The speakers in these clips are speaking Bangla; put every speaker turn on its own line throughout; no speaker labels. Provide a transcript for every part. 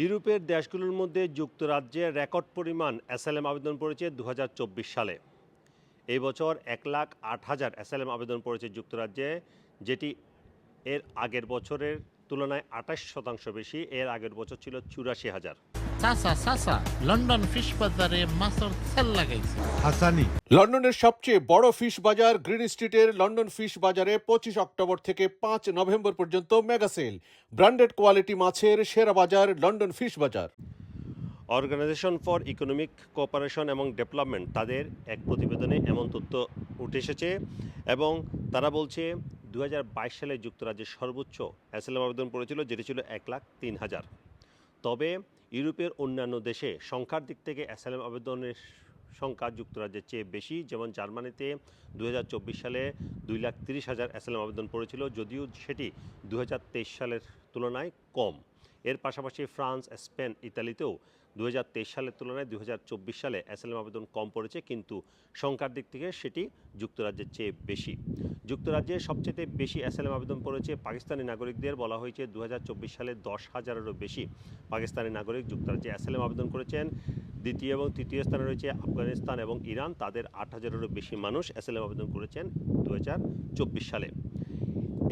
ইউরোপের দেশগুলোর মধ্যে যুক্তরাজ্যে রেকর্ড পরিমাণ অ্যাসাইলাম আবেদন পড়েছে দু হাজার চব্বিশ সালে। এই বছর এক লাখ আট হাজার অ্যাসাইলাম আবেদন পড়েছে যুক্তরাজ্যে, যেটি এর আগের বছরের তুলনায় আঠাশ শতাংশ বেশি, এর আগের বছর ছিল চুরাশি হাজার।
চাচা চাচা লন্ডন ফিশ বাজারে মাছের সেল লাগাইছে।
হাসানি।
লন্ডনের সবচেয়ে বড় ফিশ বাজার গ্রিন স্ট্রিটের লন্ডন ফিশ বাজারে পঁচিশ অক্টোবর থেকে পাঁচ নভেম্বর পর্যন্ত মেগা সেল ব্র্যান্ডেড কোয়ালিটি মাছের সেরা বাজার লন্ডন ফিশ বাজার।
অর্গানাইজেশন ফর ইকোনমিক কোঅপারেশন এবং ডেভেলপমেন্ট তাদের এক প্রতিবেদনে এমন তথ্য উঠে এসেছে এবং তারা বলছে দুই হাজার বাইশ সালে যুক্তরাজ্যের সর্বোচ্চ অ্যাসাইলাম আবেদন পড়েছিল যেটি ছিল এক লাখ তিন হাজার। তবে ইউরোপের অন্যান্য দেশে সংখ্যার দিক থেকে অ্যাসাইলাম আবেদনের সংখ্যা যুক্তরাজ্যের চেয়ে বেশি। যেমন জার্মানিতে দু হাজার চব্বিশ সালে দুই লাখ তিরিশ হাজার অ্যাসাইলাম আবেদন পড়েছিল, যদিও সেটি দু হাজার তেইশ সালের তুলনায় কম। এর পাশাপাশি ফ্রান্স, স্পেন, ইতালিতেও দু হাজার তেইশ সালের তুলনায় দু হাজার চব্বিশ সালে অ্যাসাইলাম আবেদন কম পড়েছে, কিন্তু সংখ্যার দিক থেকে সেটি যুক্তরাজ্যের চেয়ে বেশি। যুক্তরাজ্যে সবচেয়ে বেশি অ্যাসাইলাম আবেদন পড়েছে পাকিস্তানি নাগরিকদের, বলা হয়েছে দু হাজার চব্বিশ সালে দশ হাজারেরও বেশি পাকিস্তানি নাগরিক যুক্তরাজ্যে অ্যাসাইলাম আবেদন করেছেন। দ্বিতীয় এবং তৃতীয় স্থানে রয়েছে আফগানিস্তান এবং ইরান, তাদের আট হাজারেরও বেশি মানুষ অ্যাসাইলাম আবেদন করেছেন দু হাজার চব্বিশ সালে।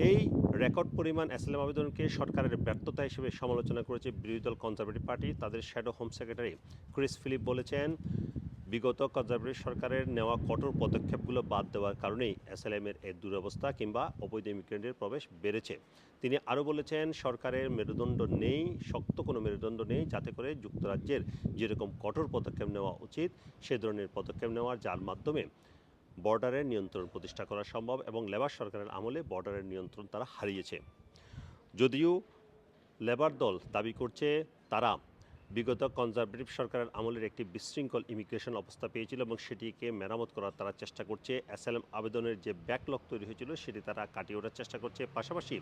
এই রেকর্ড পরিমাণ অ্যাসাইলাম আবেদনকে সরকারের ব্যর্থতা হিসেবে সমালোচনা করেছে বিরোধী দল কনজারভেটিভ পার্টি। তাদের shadow home secretary Chris Philp বলেছেন, বিগত কনজারভেটিভ সরকারের নেওয়া কঠোর পদক্ষেপগুলো বাদ দেওয়ার কারণেই অ্যাসাইলামের এর দুরবস্থা কিংবা অবৈধ ইমিগ্রেন্টের প্রবেশ বেড়েছে। তিনি আরও বলেছেন, সরকারের মেরুদণ্ড নেই, শক্ত কোনো মেরুদণ্ড নেই, যাতে করে যুক্তরাজ্যের যেরকম কঠোর পদক্ষেপ নেওয়া উচিত, সে ধরনের পদক্ষেপ নেওয়ার যার মাধ্যমে বর্ডারের নিয়ন্ত্রণ প্রতিষ্ঠা করা সম্ভব এবং লেবার সরকারের আমলে বর্ডারের নিয়ন্ত্রণ তারা হারিয়েছে। যদিও লেবার দল দাবি করছে, তারা বিগত কনজারভেটিভ সরকারের আমলের একটি বিশৃঙ্খল ইমিগ্রেশন অবস্থা পেয়েছিল এবং সেটিকে মেরামত করার তারা চেষ্টা করছে। অ্যাসাইলাম আবেদনের যে ব্যাকলগ তৈরি হয়েছিল, সেটি তারা কাটিয়ে ওঠার চেষ্টা করছে। পাশাপাশি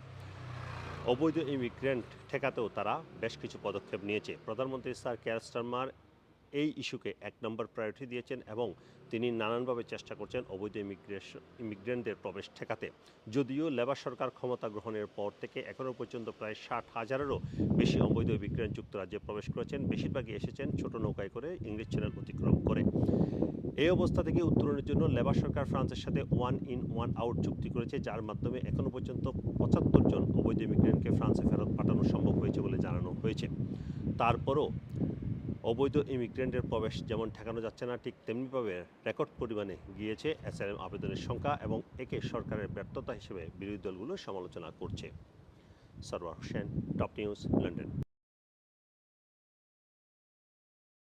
অবৈধ ইমিগ্রেন্ট ঠেকাতেও তারা বেশ কিছু পদক্ষেপ নিয়েছে। প্রধানমন্ত্রী স্যার কেয়ার স্টারমার এই ইস্যুকে এক নম্বর প্রায়োরিটি দিয়েছেন এবং তিনি নানানভাবে চেষ্টা করছেন অবৈধ ইমিগ্রেশন ইমিগ্রেন্টদের প্রবেশ ঠেকাতে। যদিও লেবার সরকার ক্ষমতা গ্রহণের পর থেকে এখনও পর্যন্ত প্রায় ষাট হাজারেরও বেশি অবৈধ ইমিগ্রেন্ট যুক্তরাজ্যে প্রবেশ করেছেন। বেশিরভাগই এসেছেন ছোট নৌকায় করে ইংরেজ চ্যানেল অতিক্রম করে। এই অবস্থা থেকে উত্তরণের জন্য লেবার সরকার ফ্রান্সের সাথে ওয়ান ইন, ওয়ান আউট চুক্তি করেছে, যার মাধ্যমে এখনও পর্যন্ত পঁচাত্তর জন অবৈধ ইমিগ্রেন্টকে ফ্রান্সে ফেরত পাঠানো সম্ভব হয়েছে বলে জানানো হয়েছে। তারপরও অবৈধ ইমিগ্রেন্টের প্রবেশ যেমন ঠেকানো যাচ্ছে না, ঠিক তেমনিভাবে রেকর্ড পরিমাণে গিয়েছে অ্যাসাইলাম আবেদনের সংখ্যা এবং একে সরকারের ব্যর্থতা হিসেবে বিরোধী দলগুলো সমালোচনা করছে। Sarwar Hossain, top news, London.